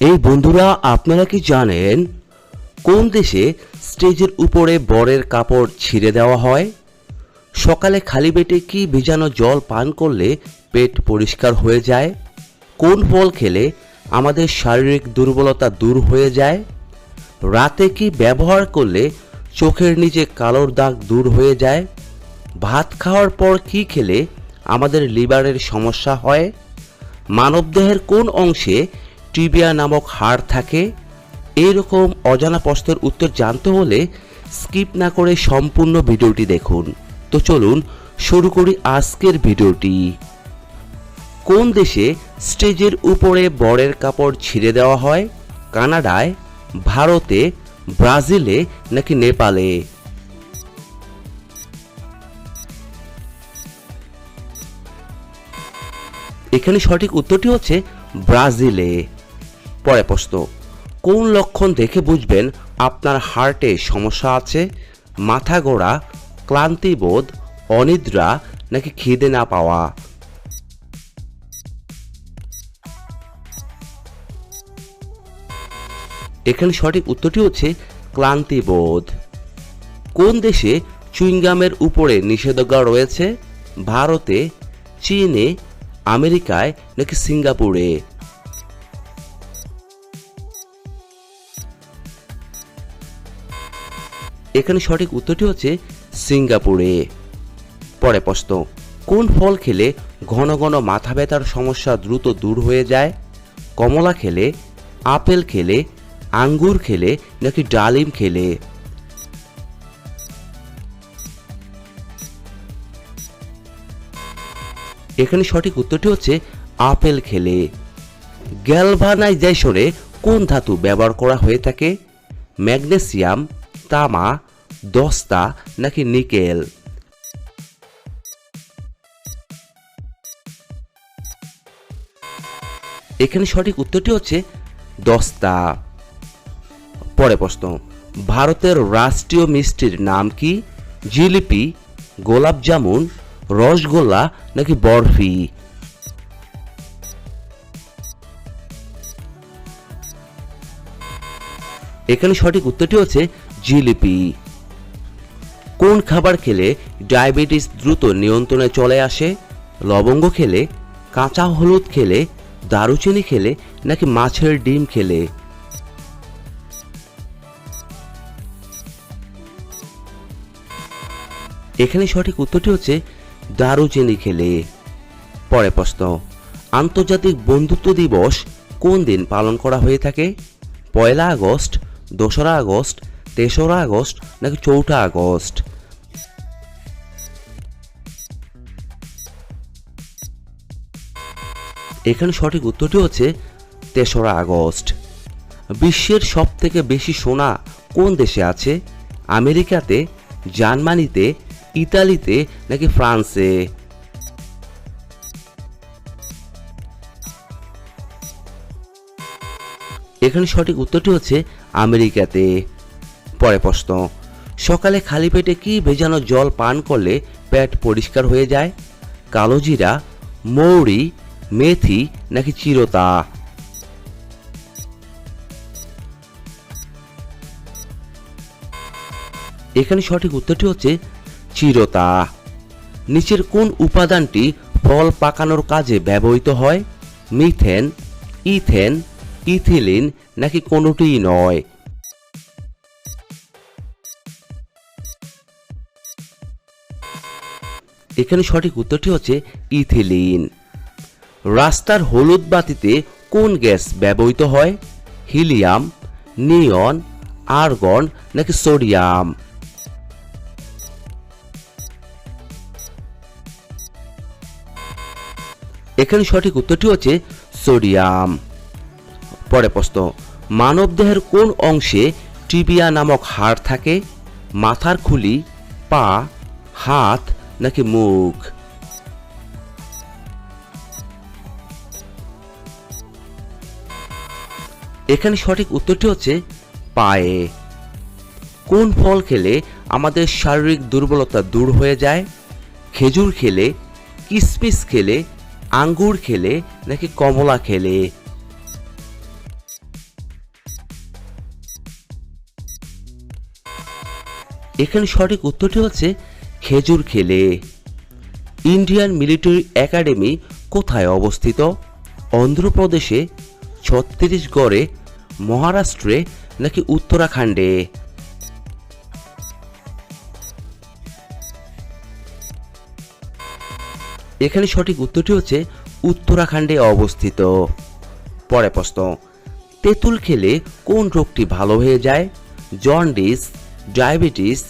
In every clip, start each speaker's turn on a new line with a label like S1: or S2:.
S1: এই বন্ধুরা, আপনারা কি জানেন কোন দেশে স্টেজের উপরে বরের কাপড় ছিঁড়ে দেওয়া হয়? সকালে খালি পেটে কি ভিজানো জল পান করলে পেট পরিষ্কার হয়ে যায়? কোন ফল খেলে আমাদের শারীরিক দুর্বলতা দূর হয়ে যায়? রাতে কি ব্যবহার করলে চোখের নিচে কালোর দাগ দূর হয়ে যায়? ভাত খাওয়ার পর কি খেলে আমাদের লিভারের সমস্যা হয়? মানবদেহের কোন অংশে টিবিয়া নামক হাড় থাকে। এইরকম অজানা প্রশ্নের উত্তর জানতে হলে স্কিপ না করে সম্পূর্ণ ভিডিওটি দেখুন। তো চলুন শুরু করি আজকের ভিডিওটি। কোন দেশে স্টেজের উপরে বরের কাপড় ছিঁড়ে দেওয়া হয়? কানাডায়, ভারতে, ব্রাজিলে নাকি নেপালে? এখানে সঠিক উত্তরটি হচ্ছে ব্রাজিলে। পরে প্রশ্ন, কোন লক্ষণ দেখে বুঝবেন আপনার হার্টে সমস্যা আছে? মাথা গোড়া ক্লান্তিবোধ অনিদ্রা নাকি খিদে না পাওয়া? এখানে সঠিক উত্তরটি হচ্ছে ক্লান্তিবোধ কোন দেশে চুইংগামের উপরে নিষেধাজ্ঞা রয়েছে? ভারতে, চীনে, আমেরিকায় নাকি সিঙ্গাপুরে? এখানে সঠিক উত্তরটি হচ্ছে সিঙ্গাপুরে। পরে প্রশ্ন, কোন ফল খেলে ঘন ঘন মাথা ব্যথার সমস্যা দ্রুত দূর হয়ে যায়? কমলা খেলে, আপেল খেলে, আঙ্গুর খেলে নাকি ডালিম খেলে? এখানে সঠিক উত্তরটি হচ্ছে আপেল খেলে। গ্যালভানাইজেশনে কোন ধাতু ব্যবহার করা হয়ে থাকে? ম্যাগনেসিয়াম তামা দস্তা নাকি নিকেল এখানে সঠিক উত্তরটি হচ্ছে দস্তা পরে প্রশ্ন, ভারতের রাষ্ট্রীয় মিষ্টির নাম কি? জিলিপি, গোলাপ জামুন, রসগোল্লা, নাকি বরফি? এখানে সঠিক উত্তরটি হচ্ছে জিলিপি। কোন খাবার খেলে ডায়াবেটিস দ্রুত নিয়ন্ত্রণে চলে আসে? লবঙ্গ খেলে, কাঁচা হলুদ খেলে, দারুচিনি খেলে, নাকি মাছের ডিম খেলে? এখানে সঠিক উত্তরটি হচ্ছে দারুচিনি খেলে। পরে প্রশ্ন, আন্তর্জাতিক বন্ধুত্ব দিবস কোন দিন পালন করা হয়ে থাকে? পয়লা আগস্ট, দোসরা আগস্ট তেসরা আগস্ট নাকি চৌঠা আগস্ট? এখানে সঠিক উত্তরটি হচ্ছে তেসরা আগস্ট। বিশ্বের সব থেকে বেশি সোনা কোন দেশে আছে? আমেরিকাতে, জার্মানিতে, ইতালিতে নাকি ফ্রান্সে? এখানে সঠিক উত্তরটি হচ্ছে আমেরিকাতে। পরে প্রশ্ন, সকালে খালি পেটে কি ভেজানো জল পান করলে পেট পরিষ্কার হয়ে যায়? কালো জিরা মৌরি, মেথি নাকি চিরতা? এখানে সঠিক উত্তরটি হচ্ছে চিরতা। নিচের কোন উপাদানটি ফল পাকানোর কাজে ব্যবহৃত হয়? মিথেন, ইথেন, ইথিলিন নাকি কোনোটিই নয়? এখানে সঠিক উত্তরটি হচ্ছে ইথিলিন। রাস্তার হলুদ বাতিতে কোন গ্যাস ব্যবহৃত হয়? হিলিয়াম, নিয়ন, আর্গন নাকি সোডিয়াম? এখানে সঠিক উত্তরটি হচ্ছে সোডিয়াম। পরে প্রশ্ন, মানবদেহের কোন অংশে টিবিয়া নামক হাড় থাকে? মাথার খুলি, পা, হাত নাকি মুখ? এখানে সঠিক উত্তরটি হচ্ছে পায়ে। কোন ফল খেলে আমাদের শারীরিক দুর্বলতা দূর হয়ে যায়? খেজুর খেলে, কিসমিস খেলে, আঙ্গুর খেলে নাকি কমলা খেলে? এখানে সঠিক উত্তরটি হচ্ছে খেজুর খেলে। ইন্ডিয়ান মিলিটারি একাডেমি কোথায় অবস্থিত? অন্ধ্রপ্রদেশে, ছত্তিশগড়ে, মহারাষ্ট্রে নাকি উত্তরাখণ্ডে? এখানে সঠিক উত্তরটি হচ্ছে উত্তরাখণ্ডে অবস্থিত। পরে প্রশ্ন, তেঁতুল খেলে কোন রোগটি ভালো হয়ে যায়? জন্ডিস, ডায়াবেটিস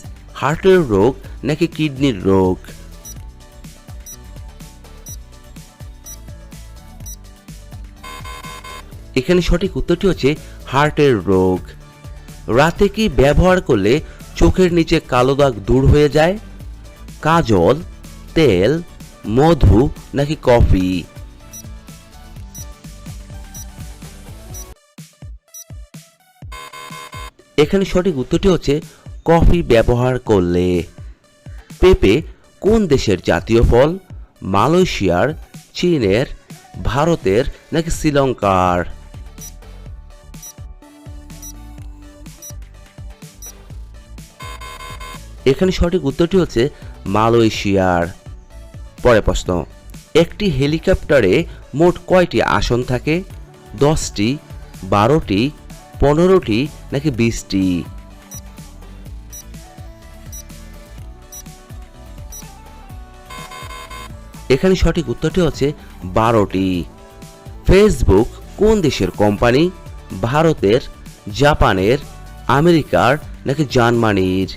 S1: হার্টের রোগ নাকি কিডনির রোগ? এখানে সঠিক উত্তরটি হচ্ছে হার্টের রোগ। রাতে কি ব্যবহার করলে চোখের নিচে কালো দাগ দূর হয়ে যায়? কাজল, তেল, মধু নাকি কফি? এখানে সঠিক উত্তরটি হচ্ছে কফি ব্যবহার করলে। পেঁপে কোন দেশের জাতীয় ফল? মালয়েশিয়ার, চীনের, ভারতের নাকি শ্রীলঙ্কার? এখানে সঠিক উত্তরটি হচ্ছে মালয়েশিয়ার। পরে প্রশ্ন, একটি হেলিকপ্টারে মোট কয়টি আসন থাকে? দশটি, বারোটি, পনেরোটি, নাকি বিশটি? এখানে সঠিক উত্তরটি হচ্ছে বারোটি। ফেসবুক কোন দেশের কোম্পানি ভারতের, জাপানের, আমেরিকার নাকি জার্মানির?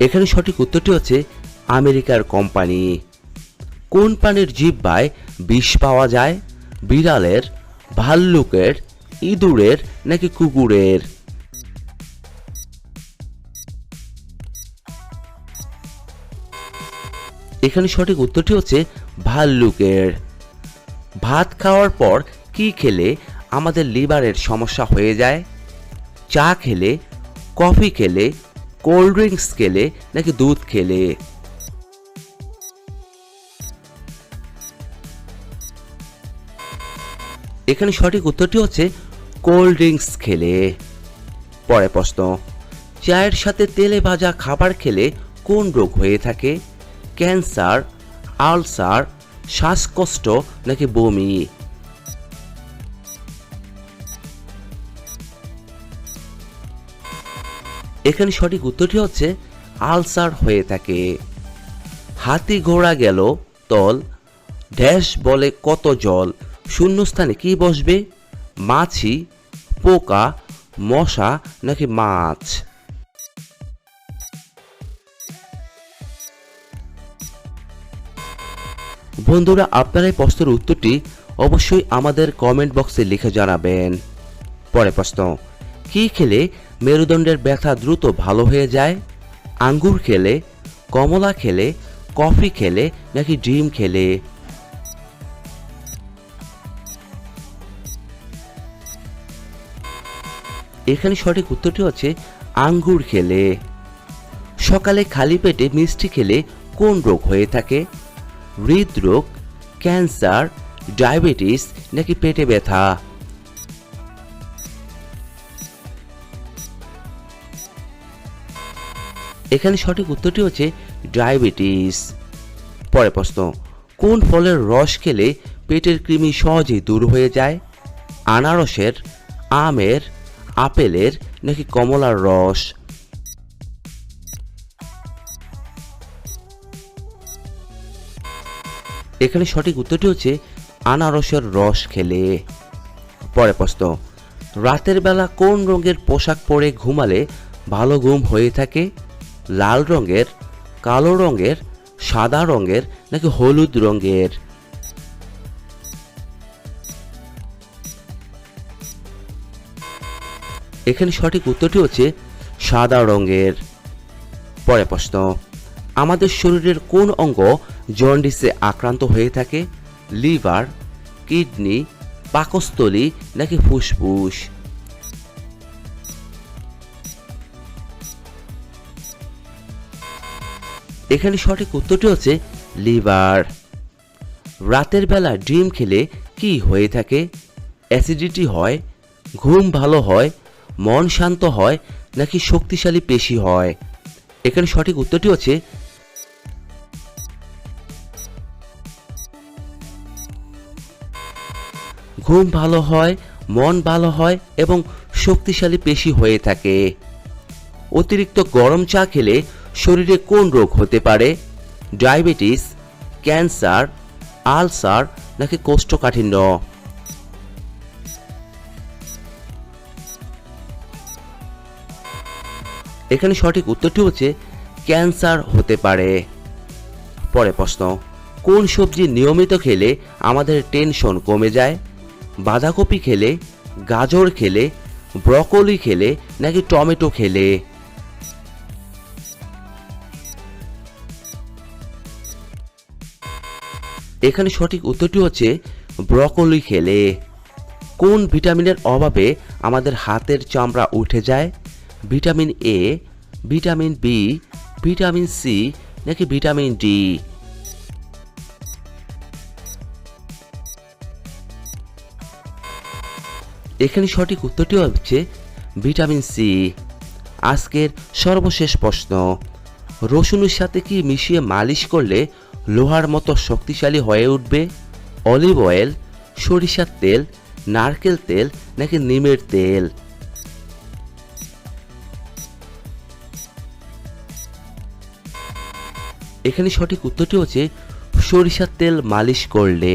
S1: এখানে সঠিক উত্তরটি হচ্ছে আমেরিকার কোম্পানি কোন প্রাণীর জিহ্বায় বিষ পাওয়া যায়? বিড়ালের, ভাল্লুকের, ইঁদুরের নাকি কুকুরের? এখানে সঠিক উত্তরটি হচ্ছে ভাল্লুকের। ভাত খাওয়ার পর কি খেলে আমাদের লিভারের সমস্যা হয়ে যায়? চা খেলে, কফি খেলে, কোল্ড ড্রিঙ্কস খেলে নাকি দুধ খেলে? এখানে সঠিক উত্তরটি হচ্ছে কোল্ড ড্রিঙ্কস খেলে। পরে প্রশ্ন, চায়ের সাথে তেলে ভাজা খাবার খেলে কোন রোগ হয়ে থাকে? ক্যান্সার, আলসার, শ্বাসকষ্ট নাকি বমি? এখানে সঠিক উত্তরটি হচ্ছে আলসার হয়ে থাকে। হাতি ঘোড়া গেল, তল, ড্যাশ বলে কত জল? শূন্যস্থানে কি বসবে? মাছি, পোকা, মশা নাকি মাছ? বন্ধুরা, আপনারা এই প্রশ্নের উত্তরটি অবশ্যই আমাদের কমেন্ট বক্সে লিখে জানাবেন। পরে প্রশ্ন, কি খেলে মেরুদণ্ডের ব্যথা দ্রুত ভালো হয়ে যায়? আঙ্গুর খেলে, কমলা খেলে, কফি খেলে, নাকি ডিম খেলে? এখানে সঠিক উত্তরটি হচ্ছে আঙ্গুর খেলে। সকালে খালি পেটে মিষ্টি খেলে কোন রোগ হয়ে থাকে? হৃদরোগ, ক্যান্সার, ডায়াবেটিস নাকি পেটে ব্যথা? এখানে সঠিক উত্তরটি হচ্ছে ডায়াবেটিস। পরে প্রশ্ন, কোন ফলের রস খেলে পেটের কৃমি সহজেই দূর হয়ে যায়? আনারসের, আমের, আপেলের নাকি কমলার রস? এখানে সঠিক উত্তরটি হচ্ছে আনারসের রস খেলে। পরে প্রশ্ন, রাতের বেলা কোন রঙের পোশাক পরে ঘুমালে ভালো ঘুম হয়ে থাকে? লাল রঙের, কালো রঙের, সাদা রঙের নাকি হলুদ রঙের? এখানে সঠিক উত্তরটি হচ্ছে সাদা রঙের। পরে প্রশ্ন, আমাদের শরীরের কোন অঙ্গ জন্ডিসে আক্রান্ত হয়ে থাকে, লিভার, কিডনি, পাকস্থলী নাকি ফুসফুস। এখানে সঠিক উত্তরটি হচ্ছে লিভার। রাতের বেলা ডিম খেলে কি হয়ে থাকে? অ্যাসিডিটি হয়, ঘুম ভালো হয়, মন শান্ত হয় নাকি শক্তিশালী পেশি হয়? এখানে সঠিক উত্তরটি হচ্ছে ঘুম ভালো হয়, মন ভালো হয় এবং শক্তিশালী পেশি হয়ে থাকে। অতিরিক্ত গরম চা খেলে শরীরে কোন রোগ হতে পারে? ডায়াবেটিস, ক্যান্সার, আলসার নাকি কোষ্ঠকাঠিন্য? এখানে সঠিক উত্তরটি হচ্ছে ক্যান্সার হতে পারে। পরে প্রশ্ন, কোন সবজি নিয়মিত খেলে আমাদের টেনশন কমে যায়? বাঁধাকপি খেলে, গাজর খেলে, ব্রকলি খেলে, নাকি টমেটো খেলে? এখানে সঠিক উত্তরটি হচ্ছে ব্রকলি খেলে। কোন ভিটামিনের অভাবে আমাদের হাতের চামড়া উঠে যায়? Vitamin A vitamin B vitamin C নাকি ভিটামিন ডি এখানে সঠিক উত্তরটি হচ্ছে ভিটামিন সি। আজকের সর্বশেষ প্রশ্ন, রসুনের সাথে কি মিশিয়ে মালিশ করলে লোহার মতো শক্তিশালী হয়ে উঠবে? অলিভ অয়েল, সরিষার তেল, নারকেল তেল নাকি নিমের তেল? এখানে সঠিক উত্তরটি হচ্ছে সরিষার তেল মালিশ করলে।